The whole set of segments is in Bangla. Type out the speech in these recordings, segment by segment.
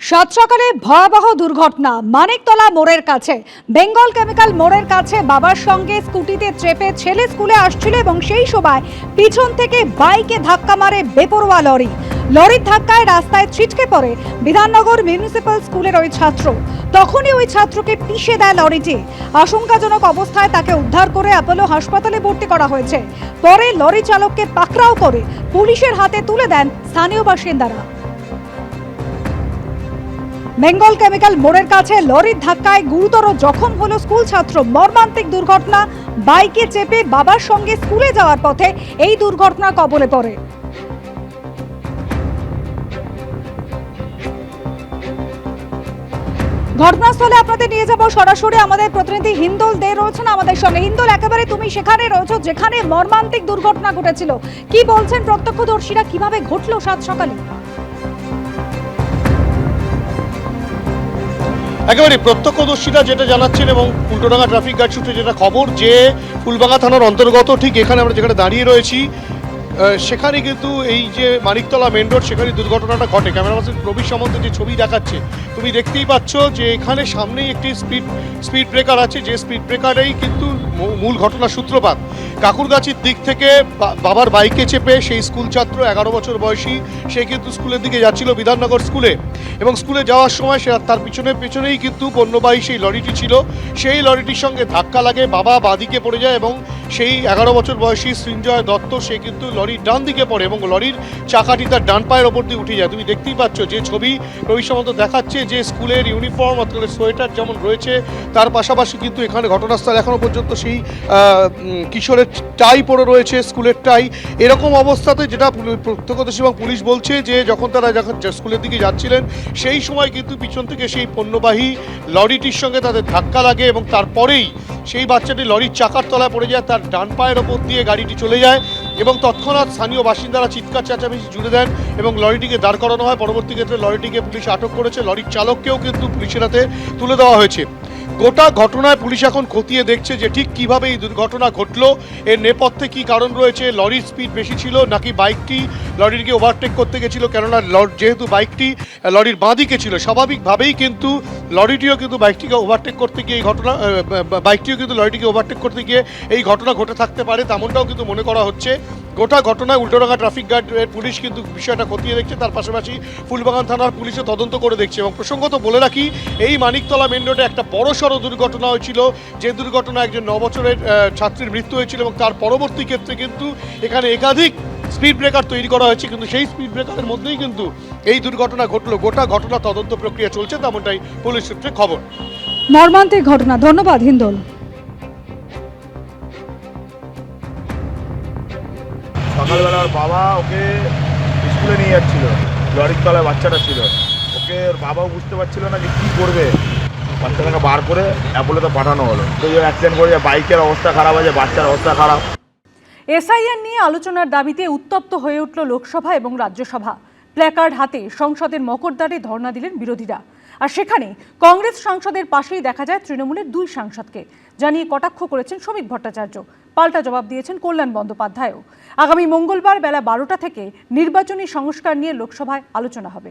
সাত সকালে ভয়াবহ দুর্ঘটনা মানিকতলা মোড়ের কাছে। বেঙ্গল কেমিক্যাল মোড়ের কাছে বাবার সঙ্গে স্কুটিতে চেপে ছেলে স্কুলে আসছিল এবং সেই সময় পিছন থেকে বাইকে ধাক্কা মারে বেপরোয়া লরি। লরির ধাক্কায় রাস্তায় ছিটকে পড়ে বিধাননগর মিউনিসিপ্যাল স্কুলের ওই ছাত্র। তখনই ওই ছাত্রকে পিষে দেয় লরিটি। আশঙ্কাজনক অবস্থায় তাকে উদ্ধার করে অ্যাপোলো হাসপাতালে ভর্তি করা হয়েছে। পরে লরি চালককে পাকড়াও করে পুলিশের হাতে তুলে দেন স্থানীয় বাসিন্দারা। বেঙ্গল কেমিক্যাল মোড়ের কাছে লরির ধাক্কায় গুরুতর জখম হলো স্কুল ছাত্র। মর্মান্তিক দুর্ঘটনা, বাইকে চেপে বাবার সঙ্গে স্কুলে যাওয়ার পথে এই দুর্ঘটনা কবলে পড়ে। ঘটনাস্থলে আপনাদের নিয়ে যাব সরাসরি। আমাদের প্রতিনিধি হিন্দোল দে রয়েছেন আমাদের সঙ্গে। হিন্দোল, একেবারে তুমি সেখানে রয়েছো যেখানে মর্মান্তিক দুর্ঘটনা ঘটেছিল। কি বলছেন প্রত্যক্ষদর্শীরা? কীভাবে ঘটলো সাত সকালে? একেবারে প্রত্যক্ষদর্শীরা যেটা জানাচ্ছেন এবং উল্টোডাঙ্গা ট্রাফিক গার্ড সূত্রে যেটা খবর যে ফুলবাগা থানার অন্তর্গত, ঠিক এখানে আমরা যেখানে দাঁড়িয়ে রয়েছি সেখানে কিন্তু এই যে মানিকতলা মেন রোড সেখানে দুর্ঘটনাটা ঘটে। ক্যামেরা পার্সন প্রবীর সম্বন্ধে যে ছবি দেখাচ্ছে, তুমি দেখতেই পাচ্ছ যে এখানে সামনেই একটি স্পিড স্পিড ব্রেকার আছে। যে স্পিড ব্রেকারেই কিন্তু মূল ঘটনার সূত্রপাত। কাকুরগাছির দিক থেকে বাবার বাইকে চেপে সেই স্কুল ছাত্র এগারো বছর বয়সী, সে কিন্তু স্কুলের দিকে যাচ্ছিল বিধাননগর স্কুলে। এবং স্কুলে যাওয়ার সময় সে তার পিছনে পেছনেই কিন্তু পণ্যবাহী সেই লরিটি ছিল। সেই লরিটির সঙ্গে ধাক্কা লাগে, বাবা বাদিকে পড়ে যায় এবং সেই এগারো বছর বয়সী সৃঞ্জয় দত্ত, সে কিন্তু লরির ডান দিকে পড়ে এবং লরির চাকাটি তার ডান পায়ের ওপর দিয়ে উঠে যায়। তুমি দেখতেই পাচ্ছ যে ছবি রবি দেখাচ্ছে যে স্কুলের ইউনিফর্ম অর্থাৎ সোয়েটার যেমন রয়েছে, তার পাশাপাশি কিন্তু এখানে ঘটনাস্থল এখনও পর্যন্ত সেই উম, কিশোরের টাই পড়ে রয়েছে স্কুলের টাই। এরকম অবস্থাতে যেটা প্রত্যক্ষদর্শী এবং পুলিশ বলছে যে যখন তারা যখন স্কুলের দিকে যাচ্ছিলেন সেই সময় কিন্তু পিছন থেকে সেই পণ্যবাহী লরিটির সঙ্গে তাদের ধাক্কা লাগে এবং তারপরেই সেই বাচ্চাটি লরির চাকার তলায় পড়ে যায় তার ডান পায়ের ওপর দিয়ে গাড়িটি চলে যায় এবং তৎক্ষণাৎ স্থানীয় বাসিন্দারা চিৎকার চেঁচামেচি জুড়ে দেন এবং লরিটিকে দাঁড় করানো হয়। পরবর্তী ক্ষেত্রে লরিটিকে পুলিশ আটক করেছে। লরির চালককেও কিন্তু পুলিশের হাতে তুলে দেওয়া হয়েছে। গোটা ঘটনায় পুলিশ এখন খতিয়ে দেখছে যে ঠিক কীভাবে এই দুর্ঘটনা ঘটলো, এর নেপথ্যে কি কারণ রয়েছে, লরির স্পিড বেশি ছিল নাকি বাইকটি লরিকে ওভারটেক করতে গেছিল, কেননা যেহেতু বাইকটি লরির বাঁদিকে ছিল, স্বাভাবিকভাবেই কিন্তু লরিটিও কিন্তু বাইকটিকে ওভারটেক করতে গিয়ে এই ঘটনা বাইকটিও কিন্তু লরিটিকে ওভারটেক করতে গিয়ে এই ঘটনা ঘটে থাকতে পারে, তেমনটাও কিন্তু মনে করা হচ্ছে। গোটা ঘটনায় উল্টোডাঙ্গা ট্রাফিক গার্ডের পুলিশ কিন্তু বিষয়টা খতিয়ে দেখছে, তার পাশাপাশি ফুলবাগান থানার পুলিশও তদন্ত করে দেখছে। এবং প্রসঙ্গত বলে রাখি, এই মানিকতলা মেন রোডে একটা বড়সড় দুর্ঘটনা হয়েছিল, যে দুর্ঘটনা একজন ন বছরের ছাত্রীর মৃত্যু হয়েছিল এবং তার পরবর্তী ক্ষেত্রে কিন্তু এখানে একাধিক স্পিড ব্রেকার তৈরি করা হয়েছে কিন্তু সেই স্পিড ব্রেকারের মধ্যেই কিন্তু এই দুর্ঘটনা ঘটলো। গোটা ঘটনা তদন্ত প্রক্রিয়া চলছে তেমনটাই পুলিশ সূত্রে খবর। মর্মান্তিক ঘটনা। ধন্যবাদ হিন্দোল। সকালবেলা বাবা ওকে স্কুলে নিয়ে যাচ্ছিল লরির তলায় বাচ্চাটা ছিল। ওকে ওর বাবাও বুঝতে পারছিল না যে কী করবে। বাচ্চাটাকে বার করে অ্যাপোলোতে পাঠানো হলো। তো যে অ্যাক্সিডেন্ট করে বাইকের অবস্থা খারাপ আছে বাচ্চার অবস্থা খারাপ। এসআইআর নিয়ে আলোচনার দাবিতে উত্তপ্ত হয়ে উঠল লোকসভা এবং রাজ্যসভা। প্ল্যাকার্ড হাতে সংসদের মকরদ্বারে ধর্ণা দিলেন বিরোধীরা। আর সেখানে কংগ্রেস সাংসদের পাশেই দেখা যায় তৃণমূলের দুই সাংসদকে। জানিয়ে কটাক্ষ করেছেন শ্রমিক ভট্টাচার্য। পাল্টা জবাব দিয়েছেন কল্যাণ বন্দ্যোপাধ্যায়ও। আগামী মঙ্গলবার বেলা বারোটা থেকে নির্বাচনী সংস্কার নিয়ে লোকসভায় আলোচনা হবে।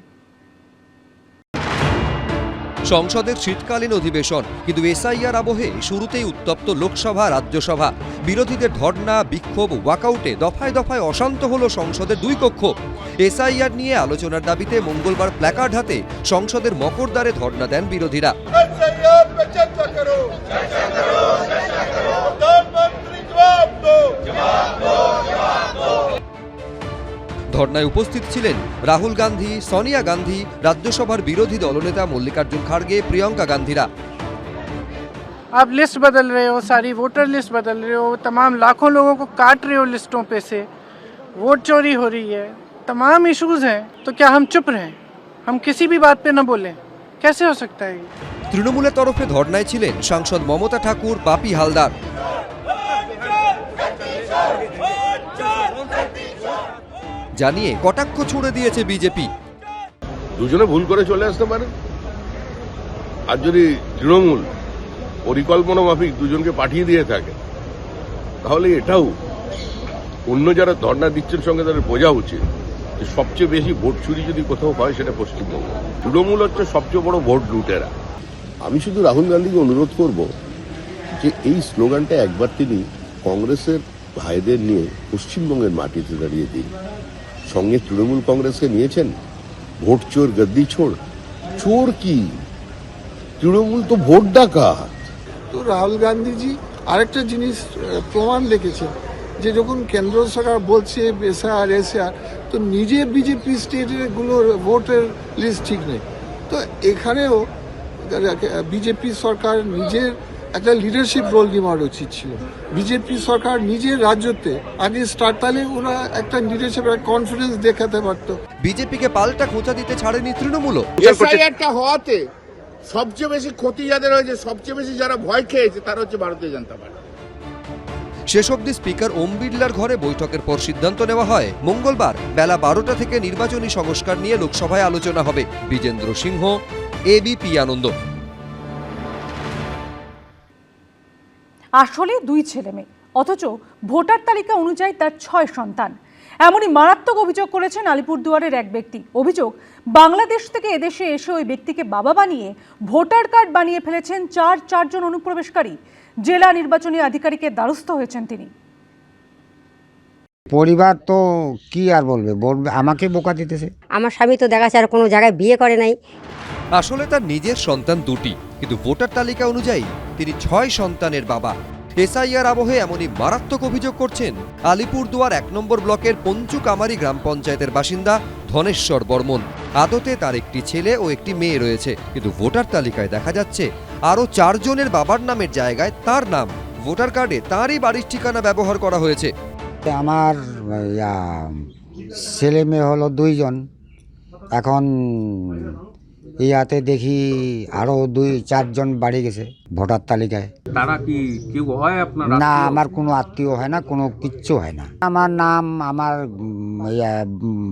সংসদের শীতকালীন অধিবেশন, কিন্তু এসআইআর আবহে শুরুতেই উত্তপ্ত লোকসভা, রাজ্যসভা। বিরোধীদের ধর্না বিক্ষোভ, ওয়াকআউটে দফায় দফায় অশান্ত হল সংসদের দুই কক্ষ। এসআইআর নিয়ে আলোচনার দাবিতে মঙ্গলবার প্ল্যাকার্ড হাতে সংসদের মকরদ্বারে ধর্ণা দেন বিরোধীরা। ধর্নায় উপস্থিত ছিলেন রাহুল গান্ধী সোনিয়া গান্ধী রাজ্যসভার বিরোধী দলনেতা মল্লিকার্জুন খাড়গে প্রিয়ঙ্কা গান্ধীরা आप लिस्ट बदल रहे हो सारी वोटर लिस्ट बदल रहे हो तमाम लाखों लोगों को काट रहे हो लिस्टों पे से वोट चोरी हो रही है तमाम इश्यूज हैं तो क्या हम चुप रहें हम किसी भी बात पे न बोलें कैसे हो सकता है ये তৃণমূলের তরফে ধর্নায় ছিলেন সাংসদ মমতা ঠাকুর বাপি হালদার জানিয়ে কটাক্ষ ছুড়ে দিয়েছে বিজেপি। দুজনে ভুল করে চলে আসতে পারে। আর যদি তৃণমূল পরিকল্পনা মাফিক দুজনকে পাঠিয়ে দিয়ে থাকে, তাহলে এটাও অন্য যারা ধর্ণা দিচ্ছেন সঙ্গে তাদের বোঝা উচিত যে সবচেয়ে বেশি ভোট চুরি যদি কোথাও হয় সেটা পশ্চিমবঙ্গ। তৃণমূল হচ্ছে সবচেয়ে বড় ভোট লুটেরা। আমি শুধু রাহুল গান্ধীকে অনুরোধ করব যে এই স্লোগানটা একবার তিনি কংগ্রেসের ভাইদের নিয়ে পশ্চিমবঙ্গের মাটিতে দাঁড়িয়ে দিন। সঙ্গে তৃণমূল কংগ্রেসকে নিয়েছেন? ভোট চোর গদ্দি ছোড়। চোর কি? তৃণমূল তো ভোট ডাকাত। তো রাহুল গান্ধীজি আরেকটা জিনিস প্রমাণ রেখেছেন যে যখন কেন্দ্র সরকার বলছে এসআর এসআর, তো নিজের বিজেপি স্টেটগুলোর ভোটের লিস্ট ঠিক নেই। তো এখানেও বিজেপি সরকার নিজের একটা লিডারশিপ রোল নেওয়ার উচিত ছিল। বিজেপি সরকার নিজের রাজ্যতে আগে স্টার্ট তাহলে ওরা একটা লিডারশিপের কনফিডেন্স দেখাতে পারতো। বিজেপিকে পাল্টা খোঁচা দিতে ছাড়েনি তৃণমূলও এসআইআরটা হওয়াতে সবচেয়ে বেশি ক্ষতি যাদের হয়েছে সবচেয়ে বেশি যারা ভয় খেয়েছে তারা হচ্ছে ভারতীয় জনতা পার্টি। শেষ অবধি স্পিকার ওম বিড়লার ঘরে বৈঠকের পর সিদ্ধান্ত নেওয়া হয় মঙ্গলবার বেলা বারোটা থেকে নির্বাচনী সংস্কার নিয়ে লোকসভায় আলোচনা হবে। বিজেন্দ্র সিংহ এবিপি আনন্দ। আসলে দুই ছেলে মেয়ে। অথচ ভোটার তালিকা অনুযায়ী তার ছয় সন্তান। এমনই মারাত্মক অভিযোগ করেছেন আলিপুরদুয়ারের এক ব্যক্তি। অভিযোগ বাংলাদেশ থেকে এদেশে এসে ওই ব্যক্তিকে বাবা বানিয়ে ভোটার কার্ড বানিয়ে ফেলেছেন চার চারজন অনুপ্রবেশকারী। জেলা নির্বাচনী আধিকারিকের দ্বারস্থ হয়েছেন তিনি। পরিবার তো কি আর বলবে? বলবে আমাকে বোকা দিতেছে। আমার স্বামী তো দেখা যাচ্ছে আর কোনো জায়গায় বিয়ে করে নাই। আসলে তার নিজের সন্তান দুটি। কিন্তু ভোটার তালিকা অনুযায়ী তিনি ছয় সন্তানের বাবা। এসআইআর আবহে এমনই মারাত্মক অভিযোগ করছেন আলিপুরদুয়ার এক নম্বর ব্লকের পঞ্চুকামারি গ্রাম পঞ্চায়েতের বাসিন্দা ধনেশ্বর বর্মন। আদতে তার একটি ছেলে ও একটি মেয়ে রয়েছে, কিন্তু ভোটার তালিকায় দেখা যাচ্ছে আরও চারজনের বাবার নামের জায়গায় তার নাম। ভোটার কার্ডে তাঁরই বাড়ির ঠিকানা ব্যবহার করা হয়েছে। আমার ছেলে মেয়ে হলো দুইজন। এখন ইয়াতে দেখি আরও দুই চারজন বাড়ি গেছে ভোটার তালিকায়। তারা কি কেউ হয় আপনার না আমার কোনো আত্মীয় হয় না কোনো কিচ্ছু হয় না। আমার নাম আমার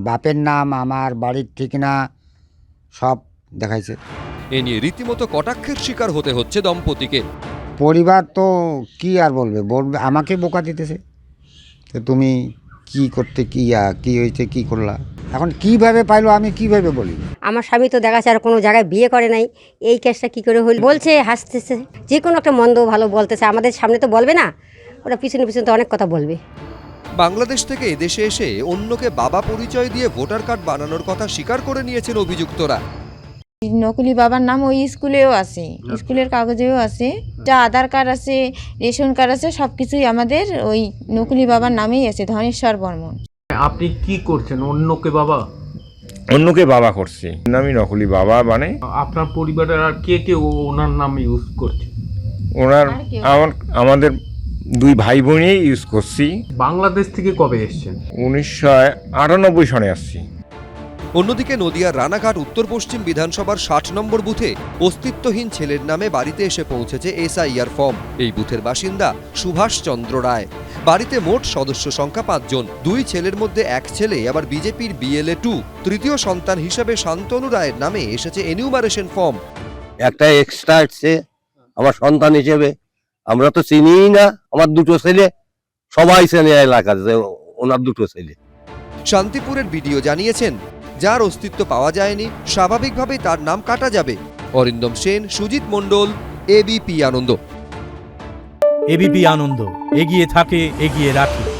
বাপের নাম আমার বাড়ির ঠিকানা সব দেখাইছে। এ নিয়ে রীতিমতো কটাক্ষের শিকার হতে হচ্ছে দম্পতিকে। পরিবার তো কি আর বলবে? বলবে আমাকে বোকা দিতেছে। তো তুমি কি করতে কি কি হয়েছে কি করলা? এখন কীভাবে পাইলো আমি কীভাবে বলি? আমার স্বামী তো দেখাচ্ছে আর কোনো জায়গায় বিয়ে করে নাই। এই কেসটা কি করে হইল বলছে হাসতেছে। যে কোনো একটা মন্দ ভালো বলতেছে। আমাদের সামনে তো বলবে না। ওরা পিছনে পিছনে তো অনেক কথা বলবে। বাংলাদেশ থেকে এদেশে এসে অন্যকে বাবা পরিচয় দিয়ে ভোটার কার্ড বানানোর কথা স্বীকার করে নিয়েছেন অভিযুক্তরা। নকলি বাবার নাম ওই স্কুলেও আছে। স্কুলের কাগজেও আছে। যা আধার কার্ড আছে রেশন কার্ড আছে সব কিছুই আমাদের ওই নকলি বাবার নামেই আছে ধনেশ্বর বর্মন। আপনি কি করছেন অন্যকে বাবা? অন্যকে বাবা করছে। আমি নকলি বাবা মানে? আপনার পরিবারের আর কে কে ও- ওনার নাম ইউজ করছে? ওনার আমার আমাদের দুই ভাই বোনই ইউজ করছি। বাংলাদেশ থেকে কবে এসছেন? উনিশশো আটানব্বই সনে আসছি। অন্যদিকে নদিয়ার রানাঘাট উত্তর পশ্চিম বিধানসভার ষাট নম্বর বুথে অস্তিত্বহীন ছেলের নামে বাড়িতে এসে পৌঁছেছে এসআইআর ফর্ম। এই বুথের বাসিন্দা সুভাষ চন্দ্র রায়। বাড়িতে মোট সদস্য সংখ্যা পাঁচজন দুই ছেলের মধ্যে এক ছেলে আবার বিজেপির বিএলএ টু। তৃতীয় সন্তান হিসেবে শান্তনু রায়ের নামে এসেছে এনিউমারেশন ফর্ম। একটা এক্সট্রা আসছে আমার সন্তান হিসেবে। আমরা তো চিনিই না আমার দুটো ছেলে। সবাই চেনে এলাকা যে ওনার দুটো ছেলে। শান্তিপুরের ভিডিও জানিয়েছেন যার অস্তিত্ব পাওয়া যায়নি, স্বাভাবিকভাবেই তার নাম কাটা যাবে। অরিন্দম সেন, সুজিত মণ্ডল এবিপি আনন্দ। এবিপি আনন্দ, এগিয়ে থাকে, এগিয়ে রাখে।